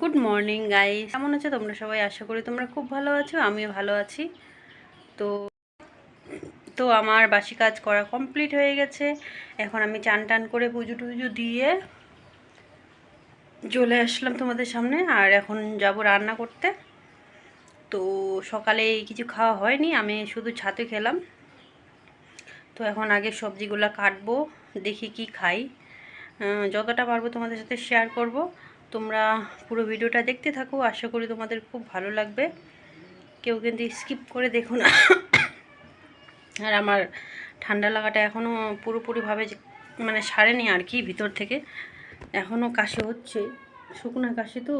Good morning guys কেমন আছো তোমরা সবাই? আশা করি তোমরা খুব ভালো আছো, আমিও ভালো আছি। তো তো আমার বাসি কাজ করা কমপ্লিট হয়ে গেছে। এখন আমি চান টান করে পুজো টুজো দিয়ে চলে আসলাম তোমাদের সামনে, আর এখন যাব রান্না করতে। তো সকালে কিছু খাওয়া হয়নি, আমি শুধু ছাতু খেলাম। তো এখন আগে সবজিগুলো কাটবো, দেখি কি খাই। যতটা পারব তোমাদের সাথে শেয়ার করব। তোমরা পুরো ভিডিওটা দেখতে থাকো, আশা করি তোমাদের খুব ভালো লাগবে। কেউ কিন্তু স্কিপ করে দেখো না। আর আমার ঠান্ডা লাগাটা এখনও পুরোপুরিভাবে মানে সারেনি আর কি ভিতর থেকে। এখনও কাশি হচ্ছে, শুকনা কাশি তো।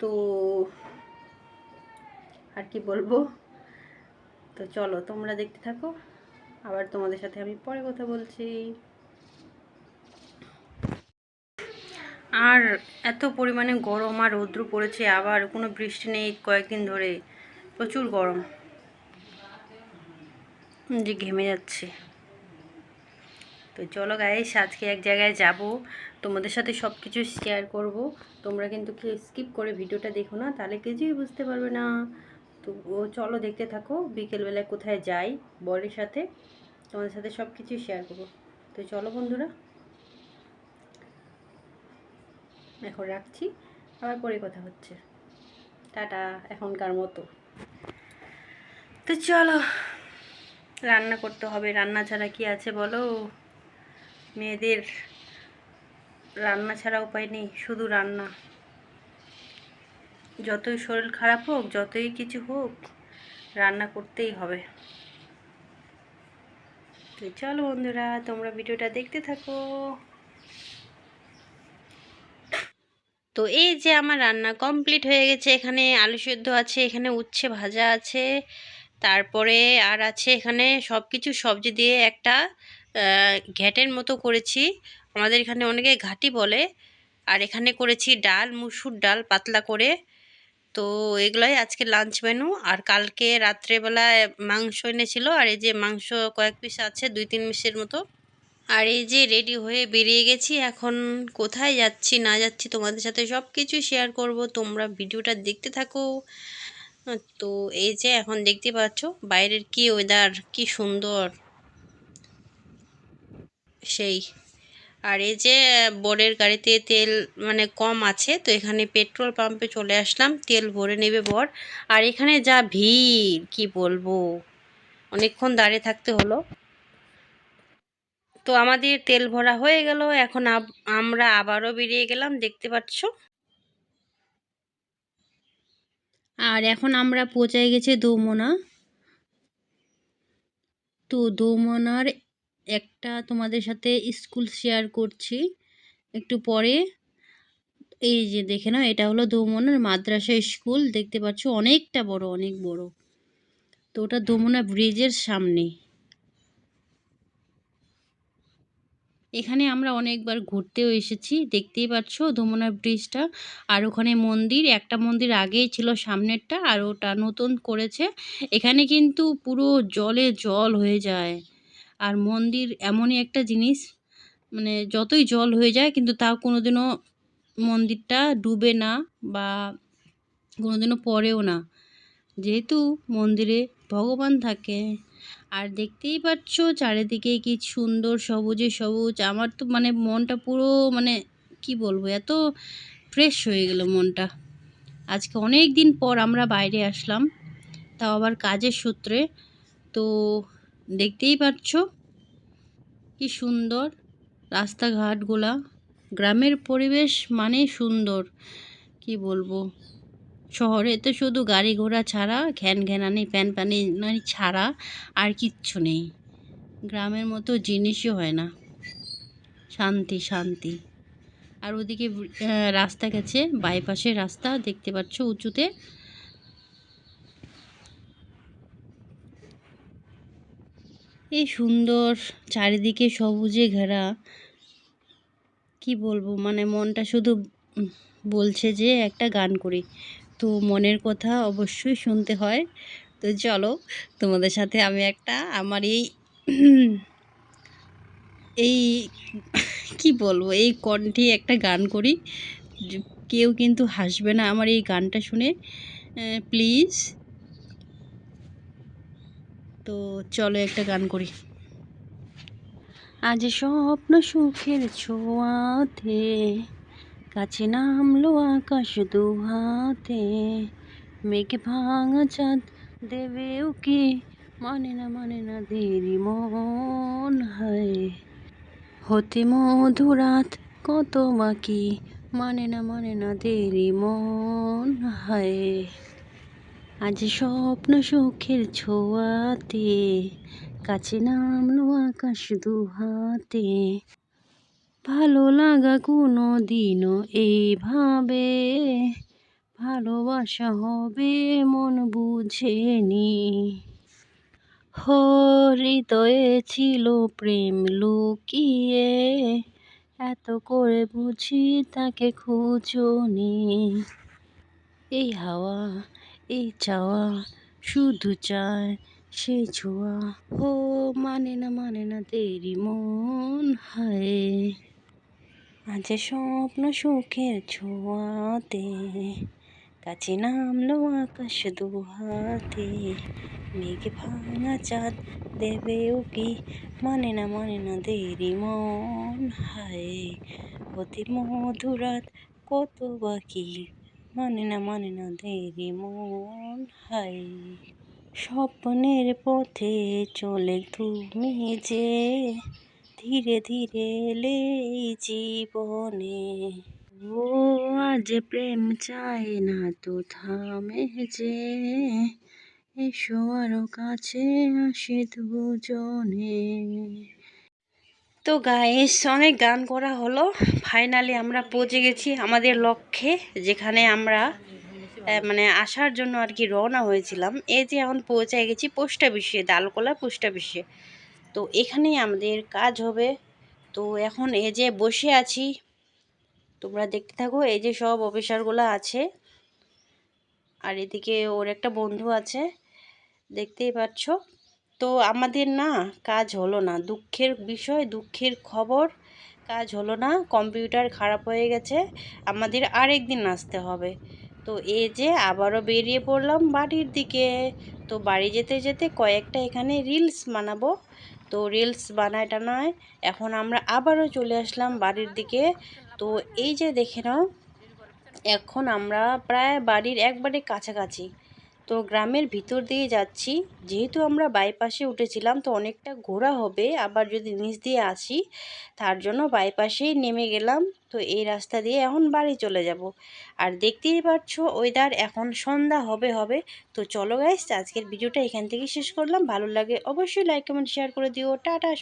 তো আর কি বলব? তো চলো তোমরা দেখতে থাকো। আবার তোমাদের সাথে আমি পরে কথা বলছি। আর এত পরিমাণে গরম আর রৌদ্র পড়েছে, আবার কোনো বৃষ্টি নেই কয়েকদিন ধরে। প্রচুর গরম। যে ঘেমে যাচ্ছে। তো চলো গাইস আজকে এক জায়গায় যাব। তোমাদের সাথে সব কিছু শেয়ার করব। তোমরা কিন্তু কি স্কিপ করে ভিডিওটা দেখো না, তাহলে কিছুই বুঝতে পারবে না। তো ও, চলো দেখতে থাকো, বিকেলবেলায় কোথায় যাই, বরের সাথে। তোমাদের সাথে সব কিছুই শেয়ার করব। তো চলো বন্ধুরা। এখন রাখছি। আবার পরে কথা হচ্ছে। টাটা, এখনকার মতো। তো চলো, রান্না করতে হবে। রান্না ছাড়া কি আছে বলো? মেয়েদের রান্না ছাড়া উপায় নেই, শুধু রান্না। যতই শরীর খারাপ হোক, যতই কিছু হোক, রান্না করতেই হবে। তো চলো বন্ধুরা, তোমরা ভিডিওটা দেখতে থাকো। তো এই যে আমার রান্না কমপ্লিট হয়ে গেছে, এখানে আলু সেদ্ধ আছে, এখানে উচ্ছে ভাজা আছে, তারপরে আর আছে এখানে সব কিছু সবজি দিয়ে একটা ঘ্যাটের মতো করেছি। আমাদের এখানে অনেকে ঘাটি বলে, আর এখানে করেছি ডাল, মুসুর ডাল পাতলা করে। তো এগুলোই আজকে লাঞ্চ মেনু আর কালকে রাত্রেবেলায় মাংস এনেছিল, আর এই যে মাংস কয়েক পিস আছে, দুই তিন পিসের মতো। আর এই যে রেডি হয়ে বেরিয়ে গেছি, এখন কোথায় যাচ্ছি, না যাচ্ছি তোমাদের সাথে সব কিছু শেয়ার করব। তোমরা ভিডিওটা দেখতে থাকো। তো এই যে এখন দেখতে পাচ্ছ, বাইরের কি ওয়েদার কি সুন্দর। সেই। আর এই যে বরের গাড়িতে তেল মানে কম আছে, তো এখানে পেট্রোল পাম্পে চলে আসলাম, তেল ভরে নেবে বর। আর এখানে যা ভিড়, কি বলব? অনেকক্ষণ দাঁড়িয়ে থাকতে হলো। তো আমাদের তেল ভরা হয়ে গেল। এখন আমরা আবারও বেরিয়ে গেলাম, দেখতে পাচ্ছ? আর এখন আমরা পৌঁছায় গেছি দোমনা। তো দোমনার একটা তোমাদের সাথে স্কুল শেয়ার করছি একটু পরে। এই যে দেখে নাও, এটা হলো দোমনার মাদ্রাসা স্কুল। দেখতে পাচ্ছ, অনেকটা বড়, অনেক বড়। তো ওটা দোমনা ব্রিজের সামনে। এখানে আমরা অনেকবার ঘুরতেও এসেছি, দেখতেই পাচ্ছ দোমনা ব্রিজটা আর ওখানে মন্দির, একটা মন্দির আগেই ছিল সামনেরটা আর ওটা নতুন করেছে। এখানে কিন্তু পুরো জলে জল হয়ে যায়। আর মন্দির এমনই একটা জিনিস মানে যতই জল হয়ে যায় কিন্তু তাও কোনোদিনও মন্দিরটা ডুবে না বা কোনোদিনও পড়েও না। যেহেতু মন্দিরে ভগবান থাকে আর দেখতেই পাচ্ছ চারিদিকে কি সুন্দর সবুজে সবুজ। আমার তো মানে মনটা পুরো মানে কি বলব, এত ফ্রেশ হয়ে গেল মনটা। আজকে অনেক দিন পর আমরা বাইরে আসলাম, তাও আবার কাজের সূত্রে। তো দেখতেই পাচ্ছ কি সুন্দর রাস্তাঘাটগুলা। গ্রামের পরিবেশ মানে সুন্দর, কি বলব। শহরে। তো শুধু গাড়ি ঘোড়া ছাড়া, ঘ্যান ঘ্যানানি, প্যান প্যানি ছাড়া আর কিচ্ছু নেই। গ্রামের মতো জিনিসই হয় না। শান্তি শান্তি। আর ওদিকে রাস্তা গেছে, বাইপাসের রাস্তা, দেখতে পাচ্ছ উঁচুতে। এই সুন্দর চারিদিকে সবুজে ঘেরা। কি বলব মানে মনটা শুধু বলছে যে একটা গান করি। তো মনের কথা অবশ্যই শুনতে হয়। তো চলো, তোমাদের সাথে আমি একটা আমার এই এই কি বলব, এই কণ্ঠে একটা গান করি। কেউ কিন্তু হাসবে না আমার এই গানটা শুনে। প্লিজ। তো চলো একটা গান করি। আজ স্বপ্ন সুখের ছোঁয়াতে কাছে নামলো আকাশ দুহাতে মেঘ ভাঙা চাঁদ দেবে ওকে। মানে না মানে না, দেরি মন হয়। হতে মধুরাত কত বাকি। মানে না মানে না, দেরি মন হয়। আজ স্বপ্ন সুখের ছোঁয়াতে। কাছে নামলো আকাশ দুহাতে ভালো লাগা কোনো দিনও এইভাবে ভালোবাসা হবে মন বুঝেনি হৃদয়ে ছিল প্রেম লুকিয়ে, এত করে বুঝি তাকে খুঁজনি এই হাওয়া, এই চাওয়া, শুধু চায় সে ছোঁয়া। ও মানে না মানে না, দেরি মন হায়। আজ স্বপ্ন সুখের ছোঁয়াতে, কাছে নামলো আকাশ দুহাতে। মেঘ ভাঙা চাঁদ দেবেও কি মানে না মানে না, দেরি মন হায়। অতি মধুরাত কত বাকি মানে না মানে না, দেরি মন হায়। স্বপ্নের পথে চলে তুমি যে ধীরে ধীরে এই জীবনে। ও, আজ প্রেম চায় না তো থামে যে। এসো আরও কাছে আসে দুজনে। তো গাইস অনেক গান করা হলো। ফাইনালি আমরা পৌঁছে গেছি আমাদের লক্ষ্যে, যেখানে আমরা মানে আসার জন্য আর কি রওনা হয়েছিলাম। এই যে এখন পৌঁছে গেছি পোস্ট অফিসে দালকোলা পোস্ট অফিসে। তো এখানেই আমাদের কাজ হবে। তো এখন এই যে বসে আছি, তোমরা দেখতে থাকো, এই যে সব অফিসারগুলো আছে। আর এদিকে ওর একটা বন্ধু আছে, দেখতেই পাচ্ছ। তো আমাদের না কাজ হলো না, দুঃখের বিষয়, দুঃখের খবর, কাজ হলো না, কম্পিউটার খারাপ হয়ে গেছে, আমাদের আরেক দিন আসতে হবে। তো এই যে আবারও বেরিয়ে পড়লাম বাড়ির দিকে। তো বাড়ি যেতে যেতে কয়েকটা এখানে রিলস বানাবো। তো রিলস বানায় টানায় এখন আমরা আবারও চলে আসলাম বাড়ির দিকে। তো এই যে দেখে নাও, এখন আমরা প্রায় বাড়ির একবারে কাছাকাছি। তো গ্রামের ভিতর দিয়ে যাচ্ছি। যেহেতু আমরা বাইপাসে উঠেছিলাম, তো অনেকটা ঘোরা হবে। আবার যদি নিচ দিয়ে আসি, তার জন্য বাইপাসেই নেমে গেলাম। তো এই রাস্তা দিয়ে এখন বাড়ি চলে যাব। আর দেখতেই পাচ্ছ ওয়েদার এখন সন্ধ্যা হবে হবে। তো চলো গাইস আজকের ভিডিওটা এখান থেকে শেষ করলাম। ভালো লাগে অবশ্যই লাইক কমেন্ট শেয়ার করে দিও। টাটা